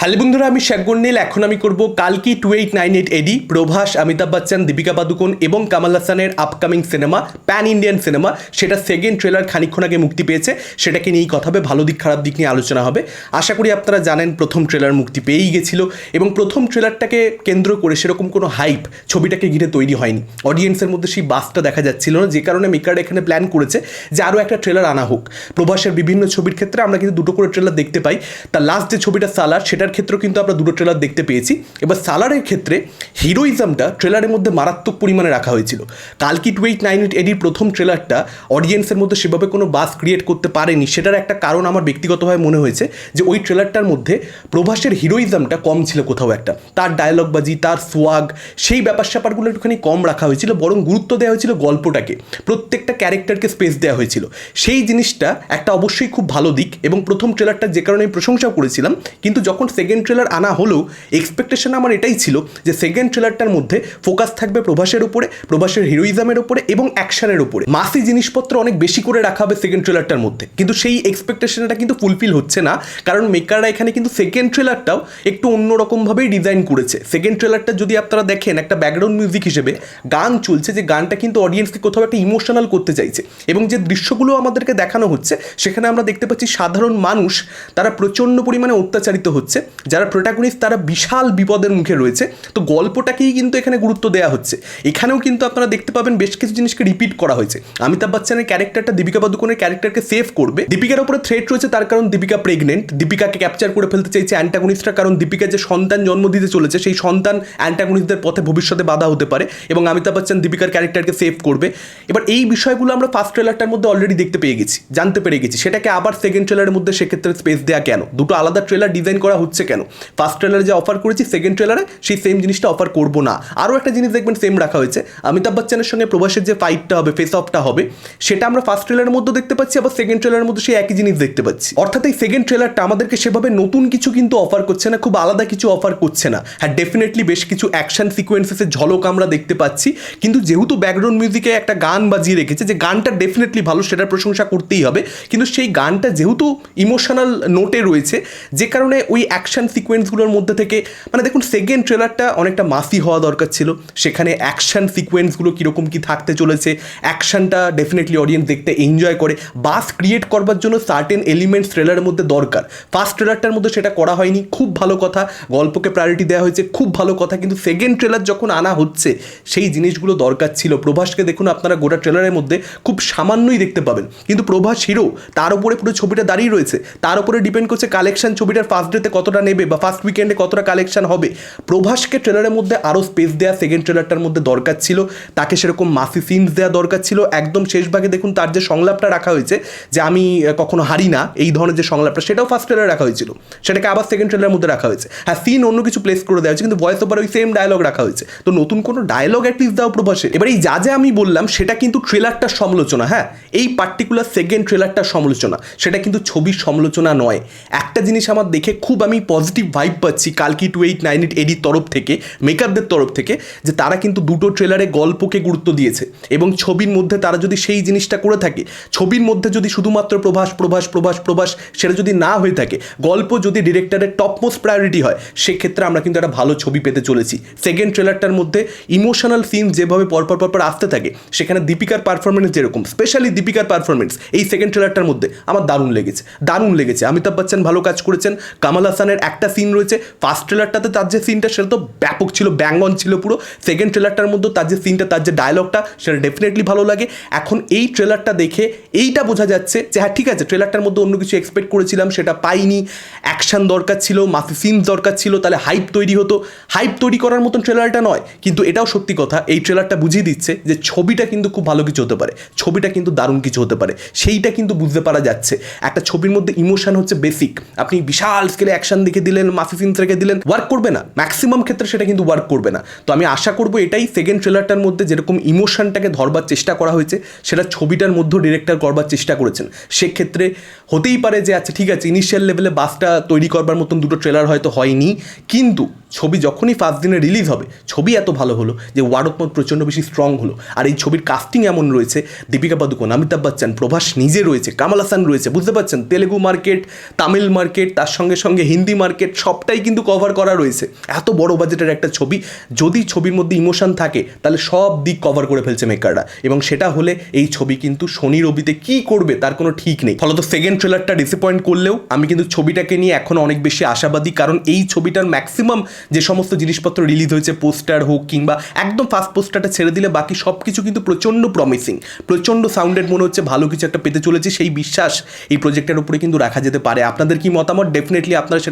Hello বন্ধুরা, আমি শেখগুন নীল এখন আমি করব কালকি two eight nine eight AD Prabhas, Amitabh Bachchan, Deepika Padukone এবং কামাল হাসানের upcoming cinema pan Indian cinema সেটা সেকেন্ড ট্রেলার খানিক্ষণ আগে মুক্তি পেয়েছে। সেটাকে নিয়েই কথা হবে, ভালো দিক, খারাপ দিক নিয়ে আলোচনা হবে। আশা করি আপনারা জানেন, প্রথম ট্রেলার মুক্তি পেয়েই গেছিল এবং প্রথম ট্রেলারটাকে কেন্দ্র করে সেরকম কোনো হাইপ ছবিটাকে ঘিরে তৈরি হয়নি। অডিয়েন্সের মধ্যে সেই বাসটা দেখা যাচ্ছিল না, যে কারণে মেকার এখানে প্ল্যান করেছে যে আরও একটা ট্রেলার আনা হোক। প্রভাসের বিভিন্ন ছবির ক্ষেত্রে আমরা কিন্তু দুটো করে ট্রেলার দেখতে পাই। তার লাস্ট যে ছবিটা সালার সেটার ক্ষেত্রেও কিন্তু আমরা দুটো ট্রেলার দেখতে পেয়েছি। এবার সালারের ক্ষেত্রে হিরোইজমটা ট্রেলারের মধ্যে মারাত্মক পরিমাণে রাখা হয়েছিল। কালকি টু এইট নাইন এইট এডির প্রথম ট্রেলারটা অডিয়েন্সের মধ্যে সেভাবে কোনো বাস ক্রিয়েট করতে পারেনি। সেটার একটা কারণ আমার ব্যক্তিগতভাবে মনে হয়েছে যে ওই ট্রেলারটার মধ্যে প্রভাসের হিরোইজমটা কম ছিল কোথাও একটা। তার ডায়লগবাজি তার সোয়াগ সেই ব্যাপার স্যাপারগুলো একটুখানি কম রাখা হয়েছিল, বরং গুরুত্ব দেওয়া হয়েছিল গল্পটাকে। প্রত্যেকটা ক্যারেক্টারকে স্পেস দেওয়া হয়েছিল। সেই জিনিসটা একটা অবশ্যই খুব ভালো দিক এবং প্রথম ট্রেলারটা যে কারণে আমি প্রশংসা করেছিলাম, কিন্তু যখন সেকেন্ড ট্রেলার আনা হলেও এক্সপেকটেশন আমার এটাই ছিল যে সেকেন্ড ট্রেলারটার মধ্যে ফোকাস থাকবে প্রভাসের উপরে, প্রভাসের হিরোইজমের উপরে এবং অ্যাকশনের উপরে। মাসি জিনিসপত্র অনেক বেশি করে রাখা হবে সেকেন্ড ট্রেলারটার মধ্যে। কিন্তু সেই এক্সপেকটেশনটা কিন্তু ফুলফিল হচ্ছে না, কারণ মেকাররা এখানে কিন্তু সেকেন্ড ট্রেলারটাও একটু অন্যরকমভাবেই ডিজাইন করেছে। সেকেন্ড ট্রেলারটা যদি আপনারা দেখেন, একটা ব্যাকগ্রাউন্ড মিউজিক হিসেবে গান চলছে, যে গানটা কিন্তু অডিয়েন্সকে কোথাও একটা ইমোশনাল করতে চাইছে। এবং যে দৃশ্যগুলো আমাদেরকে দেখানো হচ্ছে, সেখানে আমরা দেখতে পাচ্ছি সাধারণ মানুষ, তারা প্রচণ্ড পরিমাণে অত্যাচারিত হচ্ছে। যারা প্রোটাগনিস্ট, তারা বিশাল বিপদের মুখে রয়েছে। তো গল্পটাকেই কিন্তু এখানে গুরুত্ব দেওয়া হচ্ছে। এখানেও কিন্তু আপনারা দেখতে পাবেন বেশ কিছু জিনিসকে রিপিট করা হয়েছে। অমিতাভ বচ্চনের ক্যারেক্টারটা দীপিকা পাদুকোনের ক্যারেক্টারকে সেভ করবে। দীপিকার উপরে থ্রেট রয়েছে, তার কারণ দীপিকা প্রেগনেন্ট দীপিকাকে ক্যাপচার করে ফেলতে চাইছে অ্যান্টাগনিস্টরা কারণ দীপিকা যে সন্তান জন্ম দিতে চলেছে, সেই সন্তান অ্যান্টাগনিস্টদের পথে ভবিষ্যতে বাধা হতে পারে এবং অমিতাভ বচ্চন দীপিকার ক্যারেক্টারকে সেভ করবে। এবার এই বিষয়গুলো আমরা ফার্স্ট ট্রেলারটার মধ্যে অলরেডি দেখতে পেয়ে গেছি, জানতে পেরে গেছি। সেটাকে আবার সেকেন্ড ট্রেলারের মধ্যে সেক্ষেত্রে স্পেস দেওয়া কেন? দুটো আলাদা ট্রেলার ডিজাইন করা হচ্ছে। কেন? ফার্স্ট ট্রেলারে যে অফার করেছি সেকেন্ড ট্রেলারে সেই সেম জিনিসটা অফার করব না। আরও একটা জিনিস দেখবেন সেম রাখা হয়েছে। অমিতাভ বচ্চনের সঙ্গে প্রভাসের যে ফাইটটা হবে ফেস অফটা হবে, সেটা আমরা ফার্স্ট ট্রেলারের মধ্যে দেখতে পাচ্ছি, আবার সেকেন্ড ট্রেলারের মধ্যে সেই একই জিনিস দেখতে পাচ্ছি। অর্থাৎ এই সেকেন্ড ট্রেলারটা আমাদেরকে সেভাবে নতুন কিছু কিন্তু অফার করছে না, খুব আলাদা কিছু অফার করছে না। হ্যাঁ ডেফিনেটলি বেশ কিছু অ্যাকশন সিকোয়েন্সেসের ঝলক আমরা দেখতে পাচ্ছি, কিন্তু যেহেতু ব্যাকগ্রাউন্ড মিউজিকে একটা গান বাজিয়ে রেখেছে, যে গানটা ডেফিনেটলি ভালো, সেটার প্রশংসা করতেই হবে, কিন্তু সেই গানটা যেহেতু ইমোশনাল নোটে রয়েছে, যে কারণে ওই অ্যাকশন সিকোয়েন্সগুলোর মধ্যে থেকে মানে দেখুন সেকেন্ড ট্রেলারটা অনেকটা মাসি হওয়া দরকার ছিল। সেখানে অ্যাকশন সিকোয়েন্সগুলো কীরকম কী থাকতে চলেছে অ্যাকশনটা ডেফিনেটলি অডিয়েন্স দেখতে এনজয় করে। বাস ক্রিয়েট করবার জন্য সার্টেন এলিমেন্টস ট্রেলারের মধ্যে দরকার। ফার্স্ট ট্রেলারটার মধ্যে সেটা করা হয়নি, খুব ভালো কথা। গল্পকে প্রায়োরিটি দেওয়া হয়েছে, খুব ভালো কথা। কিন্তু সেকেন্ড ট্রেলার যখন আনা হচ্ছে, সেই জিনিসগুলো দরকার ছিল। প্রভাসকে দেখুন, আপনারা গোটা ট্রেলারের মধ্যে খুব সামান্যই দেখতে পাবেন। কিন্তু প্রভাস হিরো তার উপরে পুরো ছবিটা দাঁড়িয়ে রয়েছে। তার উপরে ডিপেন্ড করছে কালেকশন ছবিটার ফার্স্ট ডেতে কতটা নেবে বা ফার্স্ট উইকেন্ডে কতটা কালেকশন হবে? প্রভাসকে ট্রেলারের মধ্যে আরও স্পেস দেওয়া সেকেন্ড ট্রেলারটার মধ্যে দরকার ছিল। তাকে সেরকম মাসি সিনস দেওয়া দরকার ছিল। একদম শেষ ভাগে দেখুন তার যে সংলাপটা রাখা হয়েছে, যে আমি কখনো হারি না, এই ধরনের যে সংলাপটা, সেটাও ফার্স্ট ট্রেলারে রাখা হয়েছিল। সেটাকে আবার সেকেন্ড ট্রেলারের মধ্যে রাখা হয়েছে। হ্যাঁ সিন অন্য কিছু প্লেস করে দেওয়া হয়েছে, কিন্তু ভয়েস ওভার ওই সেম ডায়লগ রাখা হয়েছে। তো নতুন কোনো ডায়লগ অ্যাটলিস্ট দাও প্রভাসে। এবার এই যা যা আমি বললাম, সেটা কিন্তু ট্রেলারটার সমালোচনা হ্যাঁ? এই পার্টিকুলার সেকেন্ড ট্রেলারটার সমালোচনা, সেটা কিন্তু ছবির সমালোচনা নয়। একটা জিনিস আমার দেখে খুব আমি পজিটিভ ভাইব পাচ্ছি কালকি টু এইট নাইন এইট এডির তরফ থেকে মেকআপদের তরফ থেকে, যে তারা কিন্তু দুটো ট্রেলারে গল্পকে গুরুত্ব দিয়েছে। এবং ছবির মধ্যে তারা যদি সেই জিনিসটা করে থাকে, ছবির মধ্যে যদি শুধুমাত্র প্রভাস প্রভাস প্রভাস প্রভাস সেটা যদি না হয়ে থাকে, গল্প যদি ডিরেক্টরের টপমোস্ট প্রায়োরিটি হয়, সেক্ষেত্রে আমরা কিন্তু একটা ভালো ছবি পেতে চলেছি। সেকেন্ড ট্রেলারটার মধ্যে ইমোশনাল সিন যেভাবে পরপর পরপর আসতে থাকে, সেখানে দীপিকার পারফরমেন্স যেরকম স্পেশালি দীপিকার পারফরমেন্স এই সেকেন্ড ট্রেলারটার মধ্যে আমার দারুণ লেগেছে দারুণ লেগেছে। অমিতাভ বচ্চন ভালো কাজ করেছেন, কামাল হাসানের একটা সিন রয়েছে। ফার্স্ট ট্রেলারটাতে তার যে সিনটা সেটা তো ব্যাপক ছিল ব্যাঙ্গন ছিল পুরো। সেকেন্ড ট্রেলারটার মধ্যে তার যে সিনটা তার যে ডায়লগটা সেটা ডেফিনেটলি ভালো লাগে। এখন এই ট্রেলারটা দেখে এইটা বোঝা যাচ্ছে যে হ্যাঁ ঠিক আছে ট্রেলারটার মধ্যে অন্য কিছু এক্সপেক্ট করেছিলাম, সেটা পাইনি। অ্যাকশন দরকার ছিল, মাসি সিনস দরকার ছিল, তাহলে হাইপ তৈরি হতো। হাইপ তৈরি করার মতন ট্রেলারটা নয়, কিন্তু এটাও সত্যি কথা, এই ট্রেলারটা বুঝিয়ে দিচ্ছে যে ছবিটা কিন্তু খুব ভালো কিছু হতে পারে। ছবিটা কিন্তু দারুণ কিছু হতে পারে। সেইটা কিন্তু বুঝতে পারা যাচ্ছে। একটা ছবির মধ্যে ইমোশন হচ্ছে বেসিক আপনি বিশাল স্কেলে অ্যাকশন দেখে দিলেন মাসি সিনস দিলেন ওয়ার্ক করবে না। ম্যাক্সিমাম ক্ষেত্রে সেটা কিন্তু ওয়ার্ক করবে না। তো আমি আশা করব এটাই সেকেন্ড ট্রেলারটার মধ্যে যেরকম ইমোশনটাকে ধরবার চেষ্টা করা হয়েছে, সেটা ছবিটার মধ্যেও ডিরেক্টর করবার চেষ্টা করেছেন। সেক্ষেত্রে হতেই পারে যে আচ্ছা ঠিক আছে ইনিশিয়াল লেভেলে বাসটা তৈরি করবার মতন দুটো ট্রেলার হয়তো হয়নি, কিন্তু ছবি যখনই ফার্স্ট দিনে রিলিজ হবে, ছবি এত ভালো হলো যে ওয়ারতমত প্রচণ্ড বেশি স্ট্রং হলো। আর এই ছবির কাস্টিং এমন রয়েছে, দীপিকা পাদুকোন, অমিতাভ বচ্চন, প্রভাস নিজে রয়েছে, কামাল হাসান রয়েছে, বুঝতে পারছেন? তেলেগু মার্কেট তামিল মার্কেট তার সঙ্গে সঙ্গে হিন্দি হিন্দি মার্কেট সবটাই কিন্তু কভার করা রয়েছে। এত বড় বাজেটের একটা ছবি, যদি ছবির মধ্যে ইমোশন থাকে, তাহলে সব দিক কভার করে ফেলছে মেকাররা এবং সেটা হলে এই ছবি কিন্তু শনি রবিতে কি করবে, তার কোনো ঠিক নেই। ফলত সেকেন্ড ট্রেলারটা ডিসঅ্যাপয়েন্ট করলেও, আমি কিন্তু ছবিটাকে নিয়ে এখন অনেক বেশি আশাবাদী, কারণ এই ছবিটার ম্যাক্সিমাম যে সমস্ত জিনিসপত্র রিলিজ হয়েছে পোস্টার হোক কিংবা একদম ফার্স্ট পোস্টারটা ছেড়ে দিলে বাকি সব কিছু কিন্তু প্রচণ্ড প্রমিসিং প্রচণ্ড সাউন্ডেড মনে হচ্ছে ভালো কিছু একটা পেতে চলেছে, সেই বিশ্বাস এই প্রজেক্টের উপরে কিন্তু রাখা যেতে পারে। আপনাদের কি মতামত? ডেফিনেটলি আপনারা